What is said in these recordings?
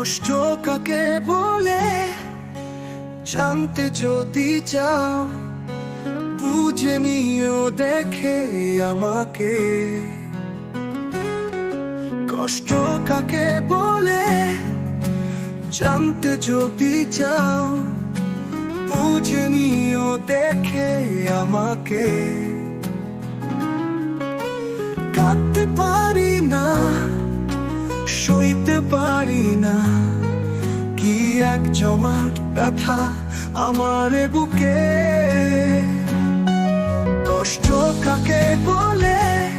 কাকে বলে, জানতে যদি চাও, বুঝে নিও দেখে আমাকে। কষ্ট কাকে বলে, জানতে যদি চাও, বুঝে নিও দেখে আমাকে। কাঁদতে পারি না সইতে পারি না। কি এক জমাট ব্যথা আমার বুকে। কষ্ট কাকে বলে?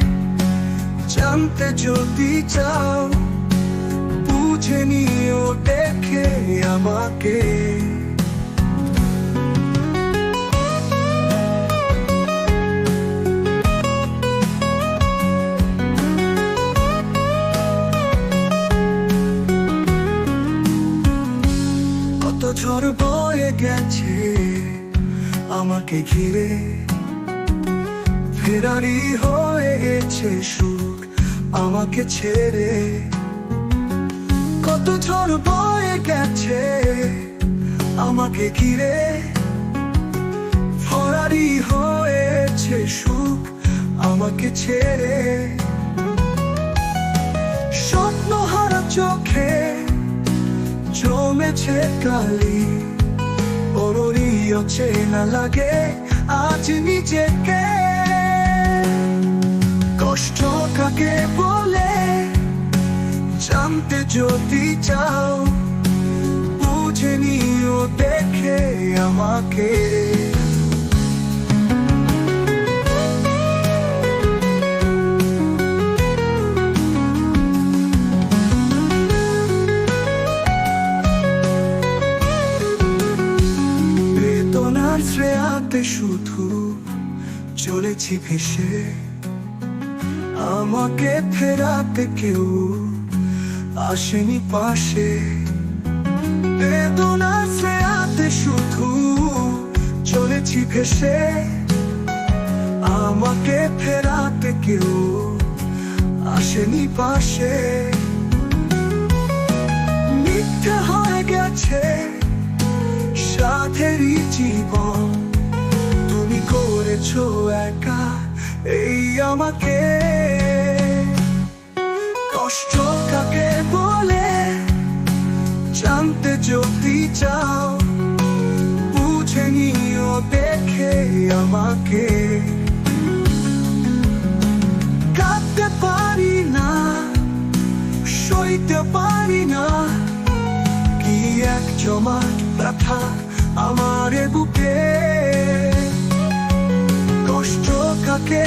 জানতে যদি চাও, বুঝে নিও, দেখে আমাকে। গেছে আমাকে ঘিরে। ফেরারি হয়েছে সুখ আমাকে ছেড়ে। কত ঝড় বয়ে গেছে আমাকে ঘিরে। ফরারি হয়েছে সুখ আমাকে ছেড়ে। স্বপ্ন হারা চোখে জমেছে কালি। বড়ই অচেনা লাগে আজ নিজেকে কষ্ট কাকে বলে জানতে যদি চাও বুঝে নিও দেখে আমাকে বেদনার শ্রেয়াতে শুধু চলেছি ভেসে। আমাকে ফেরাতে কেউ আসেনি পাশে। বেদনার শ্রেয়াতে শুধু চলেছি ভেসে। আমাকে ফেরাতে কেউ আসেনি পাশে। মিথ্যে হয়ে গেছে সাথেরই জীবন। তুমি করেছ একা, এই আমাকে। কষ্ট কাকে বলে? জানতে যদি চাও, বুঝে নিও, দেখে আমাকে। কাঁদতে পারি না, সইতে পারি না, কি এক জমাট ব্যথা আমার বুকে কষ্ট কাকে